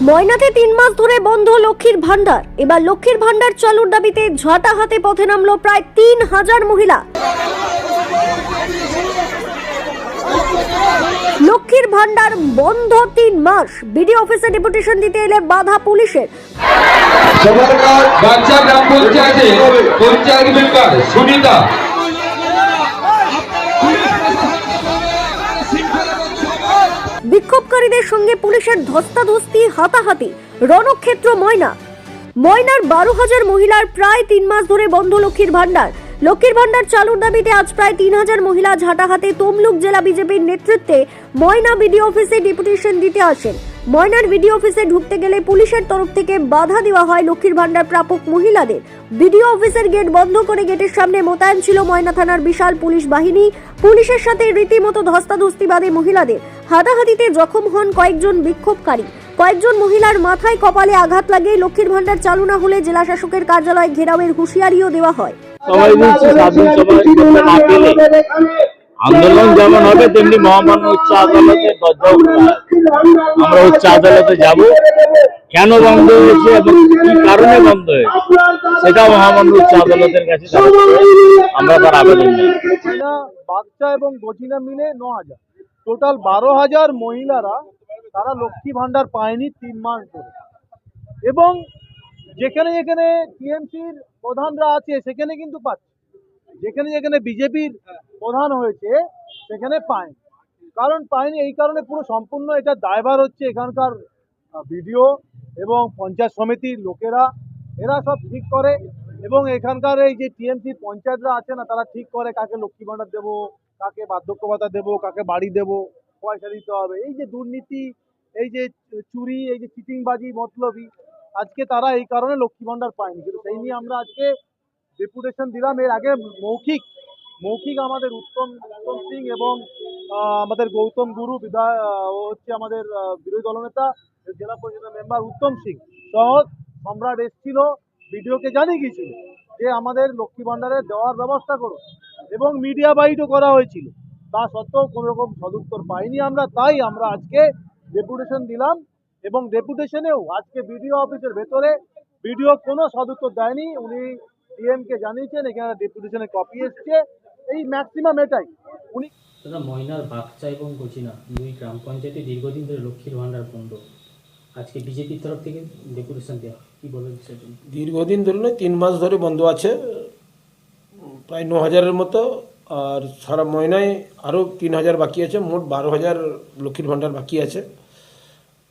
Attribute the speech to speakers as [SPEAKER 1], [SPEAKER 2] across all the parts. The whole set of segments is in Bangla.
[SPEAKER 1] ময়নাতে তিন মাস ধরে বন্ধ লক্ষ্মীর ভান্ডার এবার লক্ষ্মীর ভান্ডার চালুর দাবিতে ঝাঁটা হাতে পথে নামলো প্রায় তিন হাজার মহিলা। লক্ষ্মীর ভান্ডার বন্ধ তিন মাস। বিডি অফিসে ডেপুটেশন দিতে এলে বাধা পুলিশের।
[SPEAKER 2] সুনিতা
[SPEAKER 1] বিক্ষোভকারীদের সঙ্গে পুলিশের ধস্তাধস্তি, হাতাহাতি, রণক্ষেত্র ময়না। ময়নার বারো হাজার মহিলার প্রায় তিন মাস ধরে বন্ধ লক্ষ্মীর ভান্ডার লক্ষ্মীর ভান্ডার চালুর দাবিতে আজ প্রায় তিন হাজার মহিলা ঝাঁটাহাতে তমলুক জেলা বিজেপির নেতৃত্বে ময়না বিডিও অফিসে ডেপুটেশন দিতে আসেন। ময়নার বিডিও অফিসে ঢুকতে গেলে পুলিশের তরফ থেকে বাধা দেওয়া হয় লক্ষ্মীর ভান্ডার প্রাপক মহিলাদের। বিডিও অফিসের গেট বন্ধ করে গেটের সামনে মোতায়েন ছিল ময়না থানার বিশাল পুলিশ বাহিনী। পুলিশের সাথে রীতিমতো ধস্তাধস্তি বাদে মহিলাদের। হাতাহাতিতে জখম হন কয়েকজন বিক্ষোভকারী। কয়েকজন মহিলার মাথায় কপালে আঘাত লাগে লক্ষ্মীর ভান্ডার চালু না হলে জেলা শাসকের কার্যালয় ঘেরাওয়ের হুঁশিয়ারিও দেওয়া হয়।
[SPEAKER 3] সবাই বলছে স্বাধীন সবাই করতে না পেলে আন্দোলন যেমন হবে তেমনি মহামান্য উচ্চ আদালতে আমরা উচ্চ আদালতে যাব। কেন বন্ধ হয়েছে এবং কি কারণে বন্ধ হয়েছে সেটা মহামান্য উচ্চ আদালতের কাছে আমরা তার আবেদন
[SPEAKER 4] গজিনা এবং গজিনা মিলে ন হাজার। টোটাল বারো হাজার মহিলারা তারা লক্ষ্মী ভাণ্ডার পায়নি তিন মাস ধরে। এবং যেখানে যেখানে টিএমসির প্রধানরা আছে, সেখানে কিন্তু পাচ্ছে। যেখানে যেখানে বিজেপির প্রধান হয়েছে, সেখানে পায়নি। কারণ পায়নি এই কারণে পুরো সম্পূর্ণ এটা দায়ভার হচ্ছে এখানকার ভিডিও এবং পঞ্চায়েত সমিতির লোকেরা। এরা সব ঠিক করে এবং এখানকার এই যে টিএমসি পঞ্চায়েতরা আছে না, তারা ঠিক করে কাকে লক্ষ্মী ভাণ্ডার দেবো কাকে বার্ধক্য ভাতা দেবো, কাকে বাড়ি দেবো, পয়সা দিতে হবে। এই যে দুর্নীতি, এই যে চুরি, এই যে চিটিংবাজি, মতলবি, আজকে তারা এই কারণে লক্ষ্মী ভাণ্ডার পায়নি। কিন্তু সেই নিয়ে আমরা আজকে ডেপুটেশন দিলাম। এর আগে মৌখিক মৌখিক আমাদের উত্তম উত্তম সিং এবং আমাদের গৌতম গুরু, বিধায় হচ্ছে আমাদের বিরোধী দলনেতা, জেলা পরিষদের মেম্বার উত্তম সিং সহ সম্রাট এসছিল, ভিডিওকে জানিয়ে গিয়েছিল যে আমাদের লক্ষ্মী ভাণ্ডারে দেওয়ার ব্যবস্থা করুন। এবং মিডিয়া বাইটও করা হয়েছিল। তা সত্ত্বেও কোনো রকম সদুত্তর পাইনি আমরা তাই আমরা আজকে ডেপুটেশন দিলাম এবং ডেপুটেশনেও আজকে বিডিও অফিসের ভেতরে বিডিও কোনো সদুত্তর দেয়নি। উনি ডিএমকে জানিয়েছেন এখানে ডেপুটেশনের কপি এসছে। এই ম্যাক্সিমাম এটাই। উনি
[SPEAKER 5] দাদা ময়নার বাগচা এবং গচিনা দুই গ্রাম পঞ্চায়েতে দীর্ঘদিন ধরে লক্ষ্মীর ভাণ্ডার বন্ধ। আজকে বিজেপির তরফ থেকে ডেপুটেশন দেওয়া কি বলবেন
[SPEAKER 6] দীর্ঘদিন ধরে নয় তিন মাস ধরে বন্ধ আছে। প্রায় ন হাজারের মতো, আর সারা ময়নায় আরও তিন হাজার বাকি আছে, মোট বারো হাজার লক্ষ্মীর ভাণ্ডার বাকি আছে।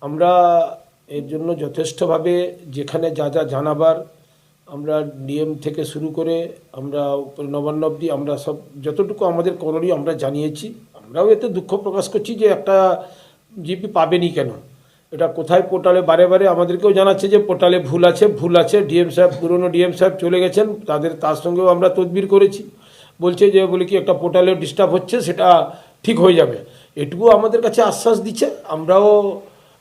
[SPEAKER 6] আমরা এর জন্য যথেষ্টভাবে যেখানে যা যা জানাবার, আমরা ডিএম থেকে শুরু করে আমরা নবান্ন অব্দি আমরা সব, যতটুকু আমাদের করণীয় আমরা জানিয়েছি। আমরাও এতে দুঃখ প্রকাশ করছি যে একটা জিপি পাবেনি কেন। এটা কোথায় পোর্টালে? বারে বারে আমাদেরকেও জানাচ্ছে যে পোর্টালে ভুল আছে ভুল আছে। ডিএম সাহেব, পুরনো ডিএম সাহেব চলে গেছেন, তাদের, তার সঙ্গেও আমরা তদবির করেছি। বলছে যে বলে কি একটা পোর্টালে ডিস্টার্ব হচ্ছে, সেটা ঠিক হয়ে যাবে। এটুকু আমাদের কাছে আশ্বাস দিচ্ছে। আমরাও,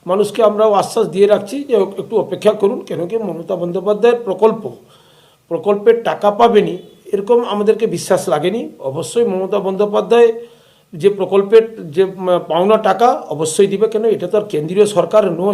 [SPEAKER 6] মানুষকে আমরাও আশ্বাস দিয়ে রাখছি যে একটু অপেক্ষা করুন, কেন কি মমতা বন্দ্যোপাধ্যায়ের প্রকল্প, প্রকল্পের টাকা পাবেনি, এরকম আমাদেরকে বিশ্বাস লাগেনি। অবশ্যই মমতা বন্দ্যোপাধ্যায় যে প্রকল্পের যে পাওনা টাকা অবশ্যই দিবে। কেন? এটা তো আর কেন্দ্রীয় সরকার নয়।